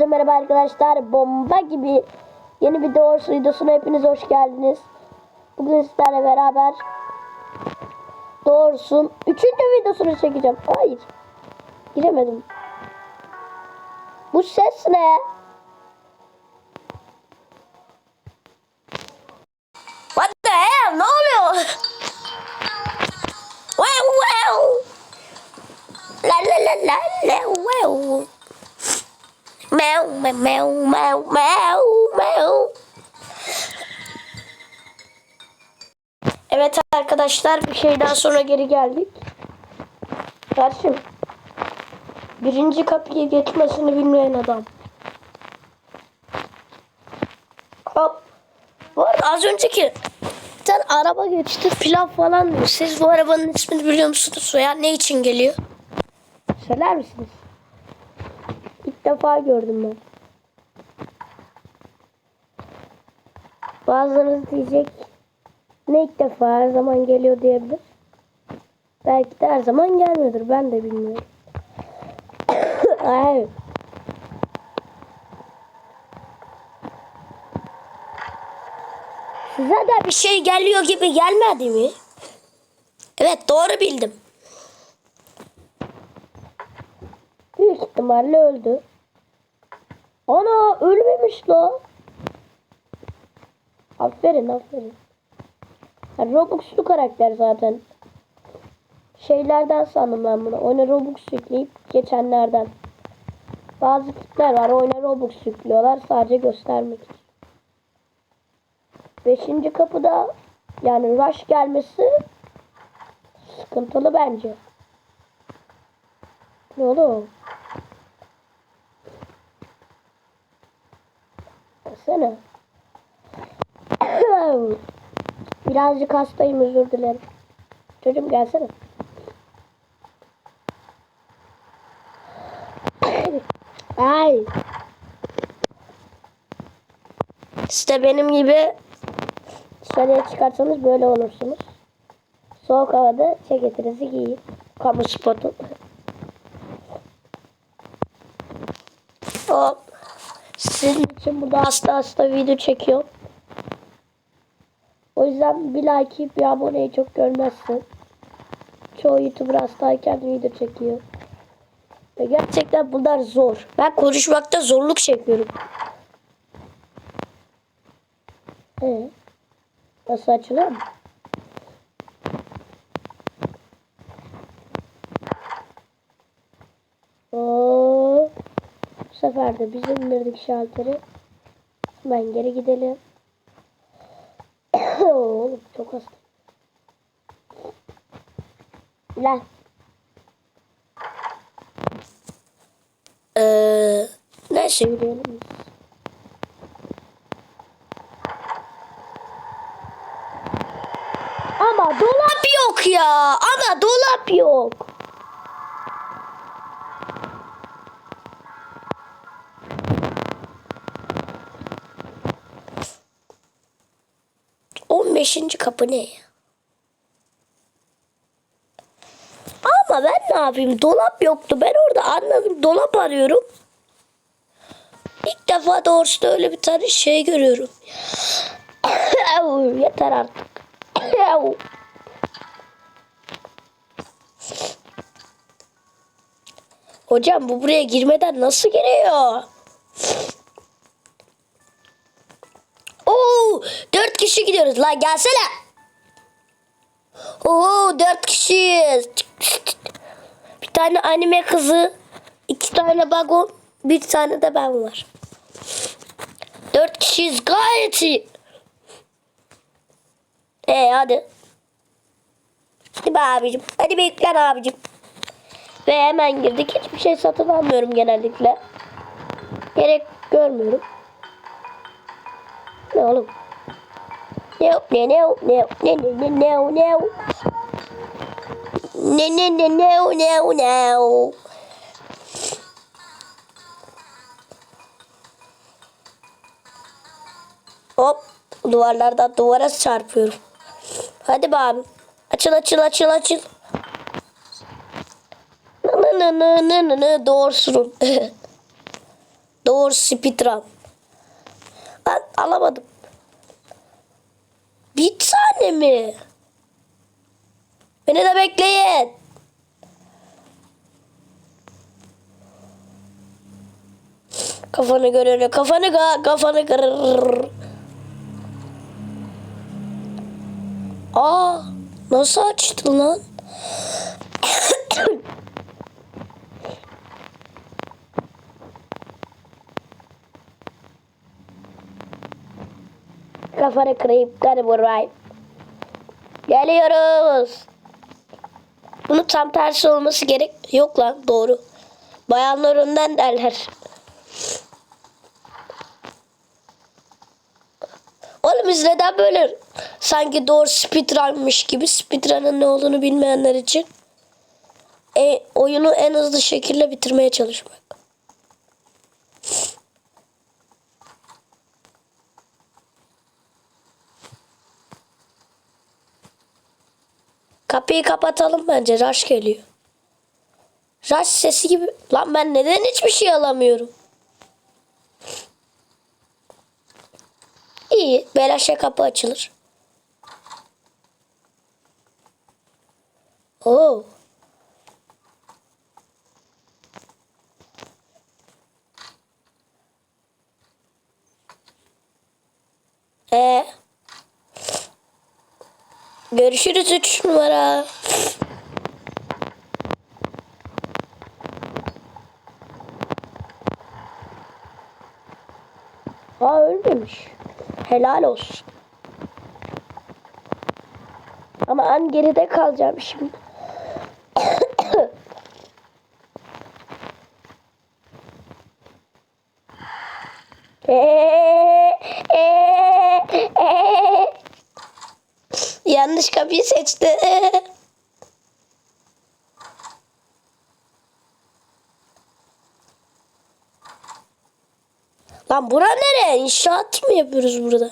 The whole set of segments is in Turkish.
Herkese merhaba arkadaşlar. Bomba gibi yeni bir doğrusu videosuna hepiniz hoş geldiniz. Bugün sizlerle beraber doğrusun 3. videosunu çekeceğim. Hayır. Giremedim. Bu ses ne? What the hell? Ne oluyor? Wow wow. La la la la la wow. Meow meow meow meow meow. Evet arkadaşlar bir şeyden sonra geri geldik. Karşım. Birinci kapıya geçmesini bilmeyen adam. Hop. Arada az önceki tane araba geçti pilav falan diyor. Siz bu arabanın ismini biliyor musunuz veya ne için geliyor? Söyler misiniz? Defa gördüm ben. Bazılarınız diyecek ne ilk defa her zaman geliyor diyebilir. Belki de her zaman gelmiyordur. Ben de bilmiyorum. Ay. Size de bir şey geliyor gibi gelmedi mi? Evet doğru bildim. Büyük ihtimalle öldü. Ana ölmemiş la. Aferin aferin. Yani Robux'lu karakter zaten. Şeylerden sandım ben bunu. Oyuna Robux yükleyip geçenlerden. Bazı tipler var oyuna Robux yüklüyorlar sadece göstermek için. Beşinci kapıda yani rush gelmesi sıkıntılı bence. Ne oğlum? Gelsene. Birazcık hastayım özür dilerim. Çocuğum gelsene. Ay. İşte benim gibi dışarıya çıkarsanız böyle olursunuz. Soğuk havada ceketinizi giyin. Kamu spotu. Hop. Sizin için burada hasta hasta video çekiyorum. O yüzden bir like bir aboneyi çok görmezsin. Çoğu YouTuber hastayken video çekiyor. Ve gerçekten bunlar zor. Ben konuşmakta zorluk çekiyorum. Ee, nasıl açılıyor mu? Oo, bu sefer de biz indirdik şalteri. Hemen geri gidelim. Oğlum çok hasta. Lan. Ee, yürüyelim biz. Ama dolap yok ya. Ama dolap yok. Beşinci kapı ne ya? Ama ben ne yapayım? Dolap yoktu. Ben orada anladım. Dolap arıyorum. İlk defa doğrusu öyle bir tane şey görüyorum. Yeter artık. Hocam bu buraya girmeden nasıl giriyor? Oo, dört kişi gidiyoruz. Lan gelsene. Oo, dört kişiyiz. Bir tane anime kızı, iki tane bagon, bir tane de ben var. Dört kişiyiz gayet iyi. Ee hadi. Hadi be abicim. Hadi be yüklen abicim. Ve hemen girdik. Hiçbir şey satın almıyorum genellikle. Gerek görmüyorum. Ne oğlum? Ne ne ne ne ne ne ne ne ne ne ne ne ne ne ne Hop duvarlardan duvara çarpıyorum. Hadi be abi. Açıl açıl açıl açıl. Nı nı nı nı nı nı doğursun. Doğru speedrun. Ben alamadım. Tane mi? Beni de bekleyin. Kafanı görene kafanı ga kafanı kırır. Aa nasıl açtın lan? Kafanı kırayım, hadi vurayım. Geliyoruz. Bunu tam tersi olması gerek. Yok lan doğru. Bayanlar önden derler. Oğlum biz neden böyle sanki doğru speedrunmış gibi speedrun'ın ne olduğunu bilmeyenler için e, oyunu en hızlı şekilde bitirmeye çalışmak. Kapıyı kapatalım bence. Rush geliyor. Rush sesi gibi. Lan ben neden hiçbir şey alamıyorum? İyi. Belaşa kapı açılır. Oo. Ee. Görüşürüz üç numara. Aa ölmemiş. Helal olsun. Ama en geride kalacağım şimdi. Yanlış kapıyı seçti. Lan bura nere? İnşaat mı yapıyoruz burada?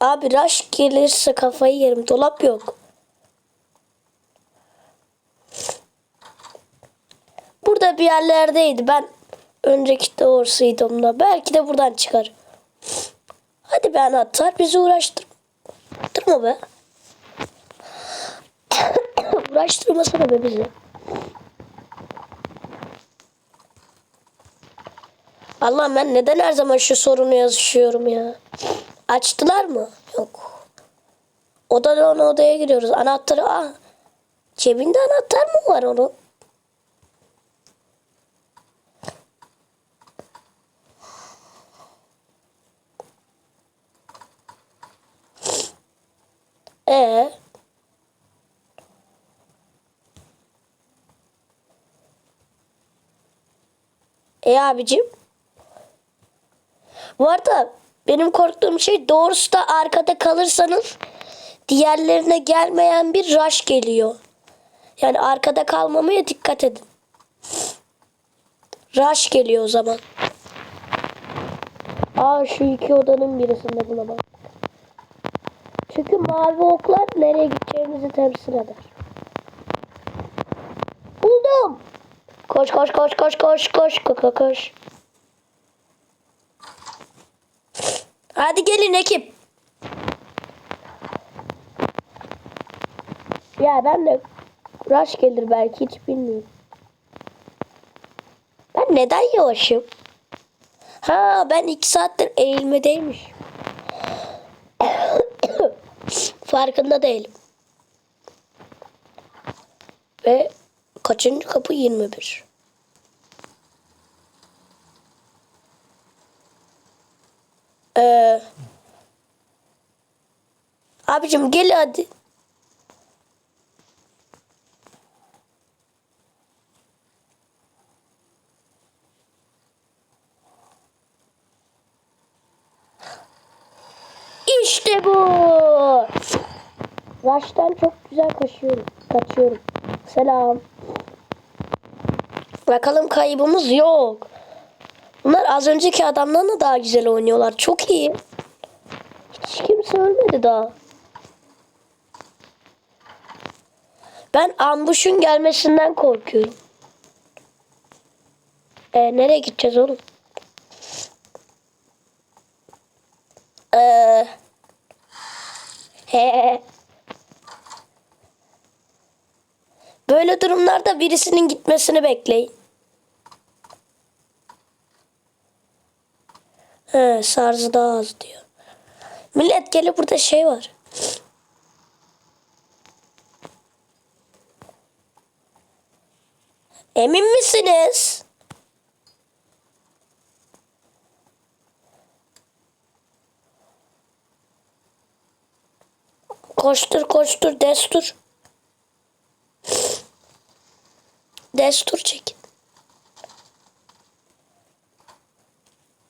Abi rush gelirse kafayı yerim. Dolap yok. Burada bir yerlerdeydi. Ben önceki doğrusuydım da. Belki de buradan çıkar. Hadi be anahtar bizi uğraştır. Durma be. Uğraştırmasana be bizi. Allah ben neden her zaman şu sorunu yazışıyorum ya? Açtılar mı? Yok. Odadan odaya giriyoruz. Anahtarı ah. Cebinde anahtar mı var onun? Ee. E abicim. Bu arada benim korktuğum şey doğrusu da arkada kalırsanız diğerlerine gelmeyen bir rush geliyor. Yani arkada kalmamaya dikkat edin. Rush geliyor o zaman. Aa şu iki odanın birisinde buna bak. Çünkü mavi oklar nereye gideceğimizi temsil eder. Buldum. Koş koş koş koş koş koş koş koş. Hadi gelin ekip. Ya ben de rush gelir belki hiç bilmiyorum. Ben neden yavaşım? Ha ben iki saattir eğilmedeymiş. Farkında değilim. Ve kaçıncı kapı 21. Ee, abicim gel hadi. İşte bu. Rush'tan çok güzel kaçıyorum. Kaçıyorum. Selam. Bakalım kaybımız yok. Bunlar az önceki adamdan da daha güzel oynuyorlar. Çok iyi. Hiç kimse ölmedi daha. Ben ambuşun gelmesinden korkuyorum. Ee, nereye gideceğiz oğlum? Ee, he. Böyle durumlarda birisinin gitmesini bekleyin. He, sarzı daha az diyor. Millet gelip burada şey var. Emin misiniz? Koştur koştur destur. Destur çekin.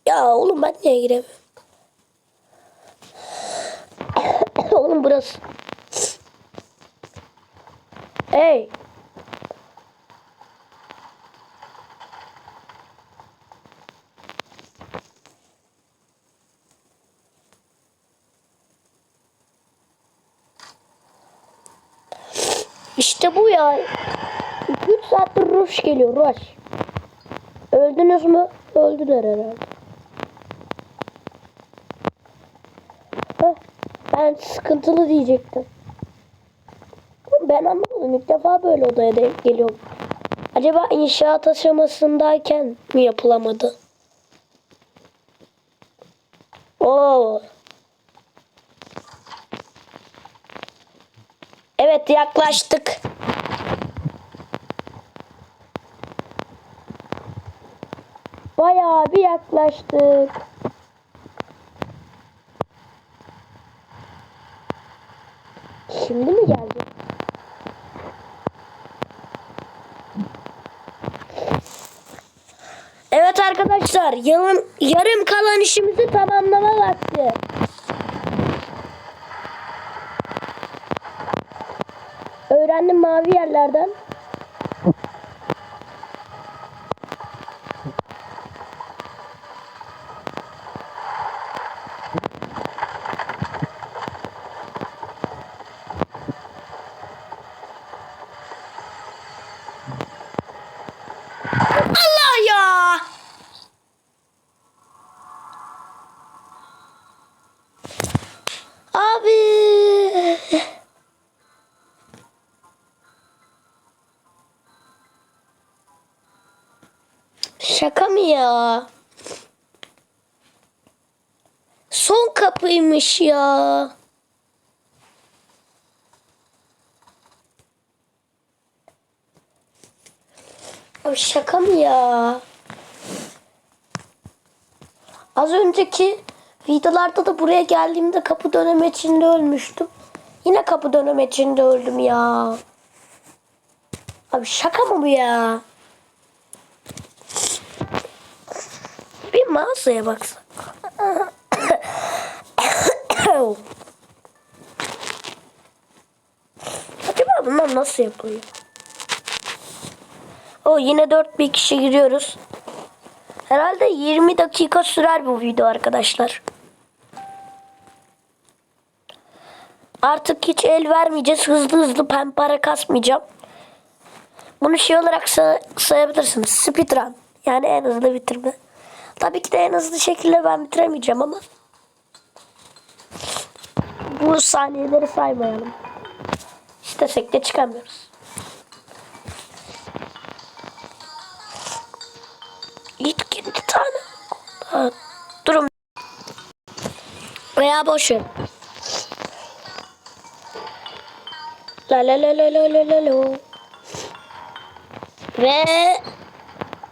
Ya oğlum ben niye giremiyorum? oğlum burası. Hey. İşte bu ya. 2-3 saattir rush geliyor rush. Öldünüz mü? Öldüler herhalde. Heh, ben sıkıntılı diyecektim. Ben anlamadım. İlk defa böyle odaya denk geliyorum. Acaba inşaat aşamasındayken mi yapılamadı? Oo. Evet yaklaştık. Bayağı bir yaklaştık. Şimdi mi geldi? Evet arkadaşlar, yarım, yarım kalan işimizi tamamlama vakti. Öğrendim mavi yerlerden. Şaka mı ya? Son kapıymış ya. Abi şaka mı ya? Az önceki videolarda da buraya geldiğimde kapı dönemeçinde ölmüştüm. Yine kapı dönemeçinde öldüm ya. Abi şaka mı bu ya? Mağazaya baksak. Acaba bunlar nasıl yapılıyor? O yine 4 bir kişi giriyoruz. Herhalde 20 dakika sürer bu video arkadaşlar. Artık hiç el vermeyeceğiz. Hızlı hızlı pen para kasmayacağım. Bunu şey olarak say- sayabilirsiniz. Speedrun. Yani en hızlı bitirme. Tabii ki de en hızlı şekilde ben bitiremeyeceğim ama. Bu saniyeleri saymayalım. İstesek de çıkamıyoruz. İlk iki tane. Ha, durun. Veya boş ver. La la la la la la la la. Ve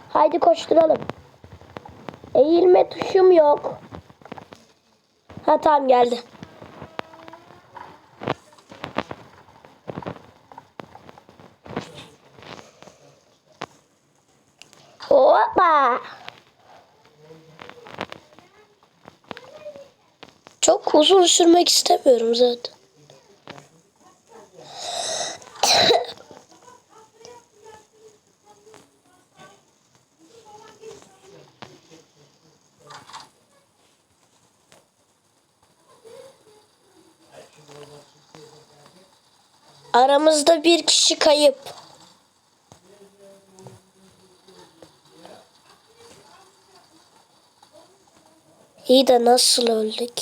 haydi koşturalım. Eğilme tuşum yok. Ha tamam geldi. Hoppa. Çok uzun sürmek istemiyorum zaten. Aramızda bir kişi kayıp. İyi de nasıl öldük?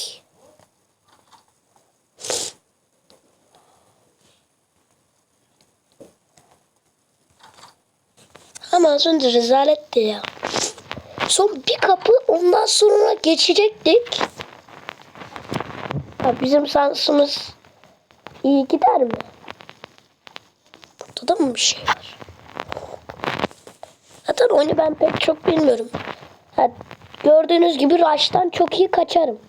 Ama az önce rezaletti ya. Son bir kapı ondan sonra geçecektik. Ya bizim sansımız iyi gider mi? Da mı bir şey var? Zaten onu ben pek çok bilmiyorum. Ha, gördüğünüz gibi Rush'tan çok iyi kaçarım.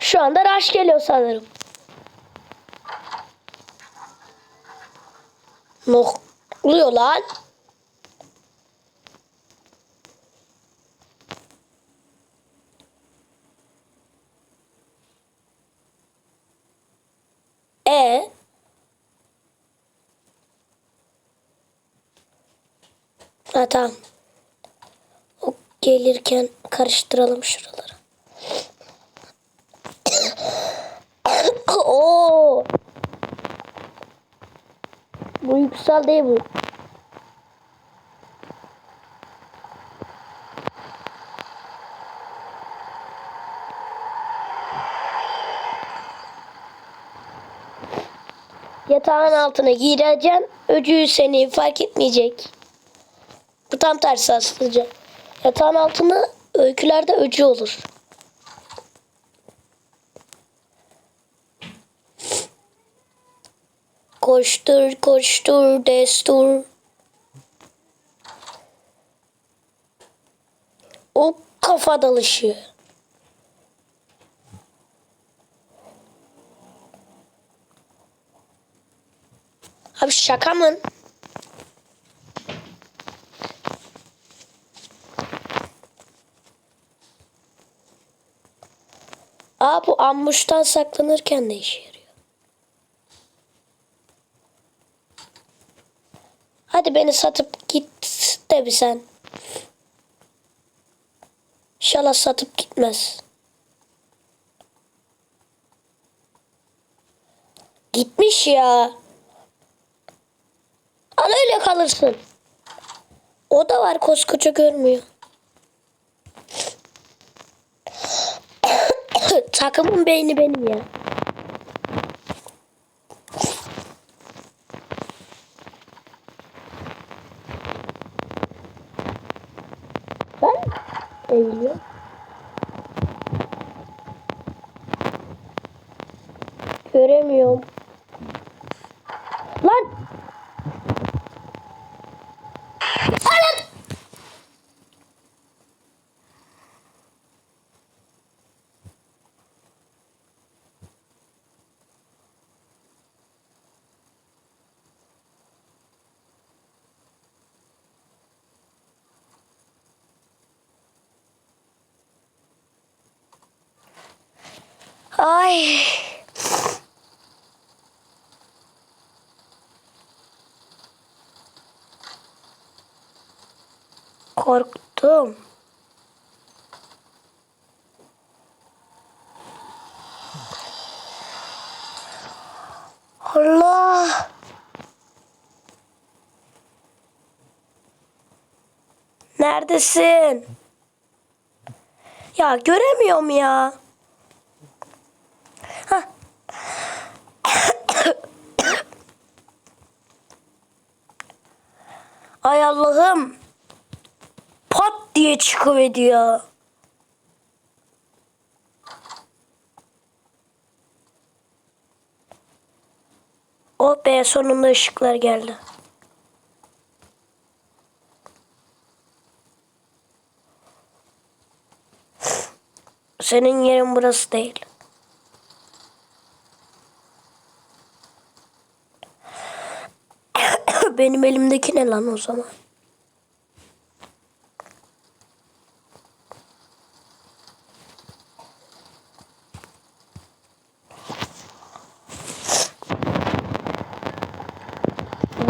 Şu anda Rush geliyor sanırım. Ne oluyor lan? E Ha tamam. O gelirken karıştıralım şuraları. Oo. Bu yüksel değil bu. Yatağın altına gireceksin. Öcüğü seni fark etmeyecek. Bu tam tersi aslında. Yatağın altına öykülerde öcü olur. Koştur koştur destur. O kafa dalışı. Abi şaka mı? Aa bu ambuştan saklanırken de işe yarıyor. Hadi beni satıp git de bir sen. İnşallah satıp gitmez. Gitmiş ya. Al öyle kalırsın. O da var koskoca görmüyor. Takımın beyni benim ya. Ben eğiliyorum. Göremiyorum. Lan! Lan! Ay. Korktum. Allah. Neredesin? Ya göremiyorum ya. Ay Allah'ım. Pat diye çıkıveriyor. Oh be sonunda ışıklar geldi. Senin yerin burası değil. Benim elimdeki ne lan o zaman?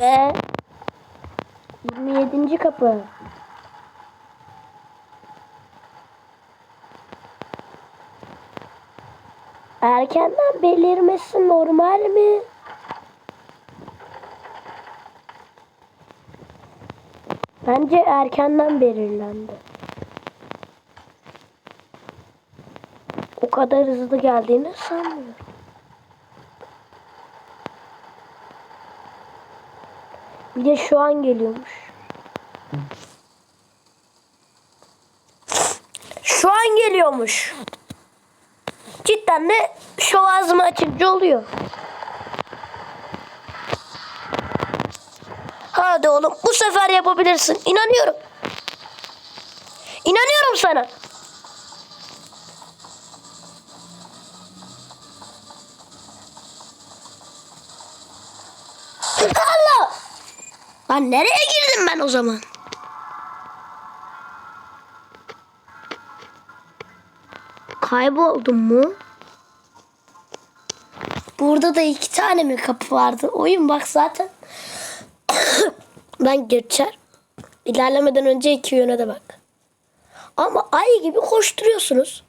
Ve 27. kapı. Erkenden belirmesi normal mi? Bence erkenden belirlendi. O kadar hızlı geldiğini sanmıyorum. Bir de şu an geliyormuş. Şu an geliyormuş. Cidden de şu ağzımı açınca oluyor. Hadi oğlum bu sefer yapabilirsin. İnanıyorum. İnanıyorum sana. Allah! Lan nereye girdim ben o zaman? Kayboldum mu? Burada da iki tane mi kapı vardı? Oyun bak zaten. Ben geçer. İlerlemeden önce iki yöne de bak. Ama ay gibi koşturuyorsunuz.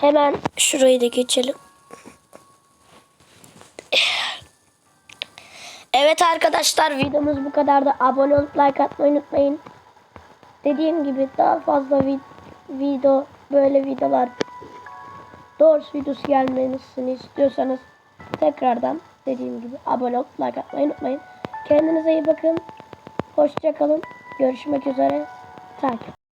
Hemen şurayı da geçelim. Evet arkadaşlar videomuz bu kadardı. Abone olup like atmayı unutmayın. Dediğim gibi daha fazla vid- video böyle videolar Doors videosu gelmesini istiyorsanız tekrardan dediğim gibi abone olup like atmayı unutmayın. Kendinize iyi bakın. Hoşçakalın. Görüşmek üzere. Takip.